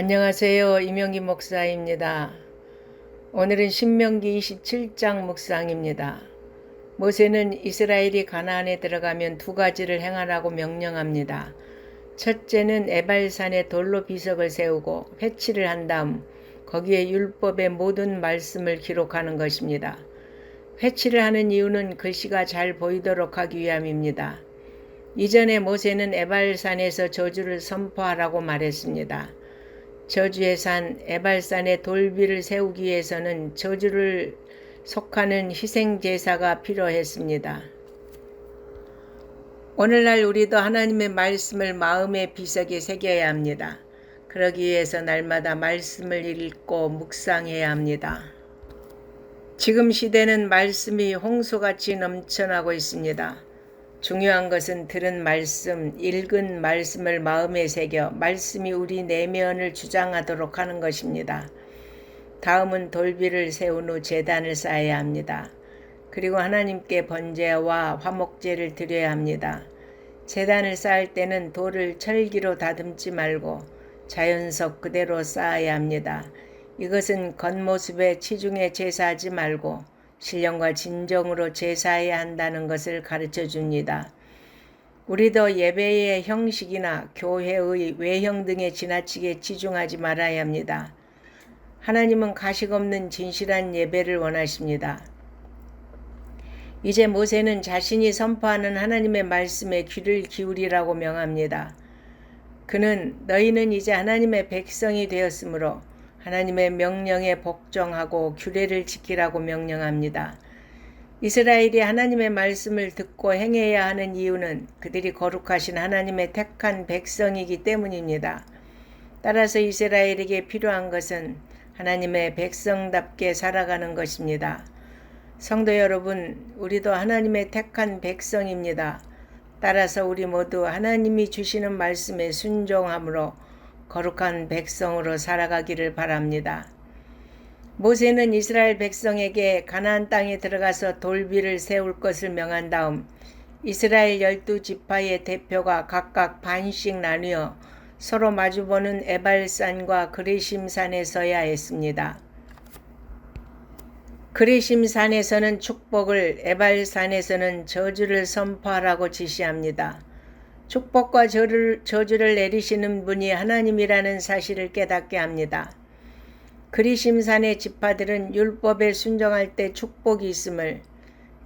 안녕하세요. 이명기 목사입니다. 오늘은 신명기 27장 묵상입니다. 모세는 이스라엘이 가나안에 들어가면 두 가지를 행하라고 명령합니다. 첫째는 에발산에 돌로 비석을 세우고 회치를 한 다음 거기에 율법의 모든 말씀을 기록하는 것입니다. 회치를 하는 이유는 글씨가 잘 보이도록 하기 위함입니다. 이전에 모세는 에발산에서 저주를 선포하라고 말했습니다. 저주의 산 에발산에 돌비를 세우기 위해서는 저주를 속하는 희생 제사가 필요했습니다. 오늘날 우리도 하나님의 말씀을 마음의 비석에 새겨야 합니다. 그러기 위해서 날마다 말씀을 읽고 묵상해야 합니다. 지금 시대는 말씀이 홍수같이 넘쳐나고 있습니다. 중요한 것은 들은 말씀, 읽은 말씀을 마음에 새겨 말씀이 우리 내면을 주장하도록 하는 것입니다. 다음은 돌비를 세운 후 재단을 쌓아야 합니다. 그리고 하나님께 번제와 화목제를 드려야 합니다. 재단을 쌓을 때는 돌을 철기로 다듬지 말고 자연석 그대로 쌓아야 합니다. 이것은 겉모습에 치중에 제사하지 말고 신령과 진정으로 제사해야 한다는 것을 가르쳐 줍니다. 우리도 예배의 형식이나 교회의 외형 등에 지나치게 치중하지 말아야 합니다. 하나님은 가식 없는 진실한 예배를 원하십니다. 이제 모세는 자신이 선포하는 하나님의 말씀에 귀를 기울이라고 명합니다. 그는 너희는 이제 하나님의 백성이 되었으므로 하나님의 명령에 복종하고 규례를 지키라고 명령합니다. 이스라엘이 하나님의 말씀을 듣고 행해야 하는 이유는 그들이 거룩하신 하나님의 택한 백성이기 때문입니다. 따라서 이스라엘에게 필요한 것은 하나님의 백성답게 살아가는 것입니다. 성도 여러분, 우리도 하나님의 택한 백성입니다. 따라서 우리 모두 하나님이 주시는 말씀에 순종함으로 거룩한 백성으로 살아가기를 바랍니다. 모세는 이스라엘 백성에게 가나안 땅에 들어가서 돌비를 세울 것을 명한 다음 이스라엘 열두 지파의 대표가 각각 반씩 나뉘어 서로 마주보는 에발산과 그레심산에 서야 했습니다. 그레심산에서는 축복을, 에발산에서는 저주를 선포하라고 지시합니다. 축복과 저를, 저주를 내리시는 분이 하나님이라는 사실을 깨닫게 합니다. 그리심산의 지파들은 율법에 순종할 때 축복이 있음을,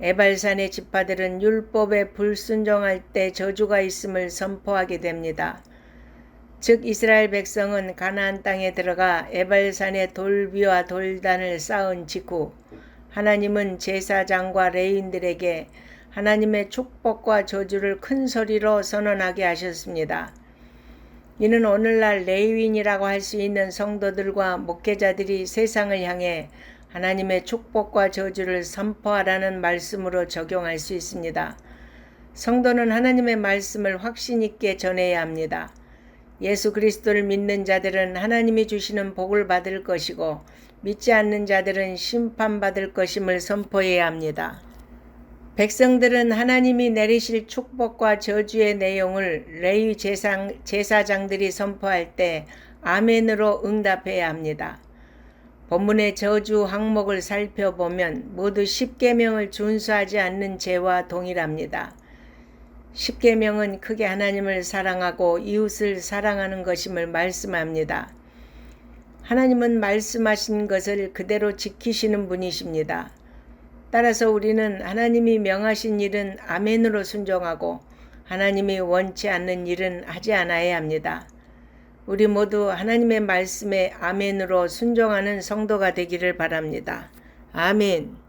에발산의 지파들은 율법에 불순종할 때 저주가 있음을 선포하게 됩니다. 즉 이스라엘 백성은 가나안 땅에 들어가 에발산의 돌비와 돌단을 쌓은 직후 하나님은 제사장과 레인들에게 하나님의 축복과 저주를 큰 소리로 선언하게 하셨습니다. 이는 오늘날 레위인이라고 할 수 있는 성도들과 목회자들이 세상을 향해 하나님의 축복과 저주를 선포하라는 말씀으로 적용할 수 있습니다. 성도는 하나님의 말씀을 확신 있게 전해야 합니다. 예수 그리스도를 믿는 자들은 하나님이 주시는 복을 받을 것이고 믿지 않는 자들은 심판받을 것임을 선포해야 합니다. 백성들은 하나님이 내리실 축복과 저주의 내용을 레위 제상, 제사장들이 선포할 때 아멘으로 응답해야 합니다. 본문의 저주 항목을 살펴보면 모두 10계명을 준수하지 않는 죄와 동일합니다. 10계명은 크게 하나님을 사랑하고 이웃을 사랑하는 것임을 말씀합니다. 하나님은 말씀하신 것을 그대로 지키시는 분이십니다. 따라서 우리는 하나님이 명하신 일은 아멘으로 순종하고 하나님이 원치 않는 일은 하지 않아야 합니다. 우리 모두 하나님의 말씀에 아멘으로 순종하는 성도가 되기를 바랍니다. 아멘.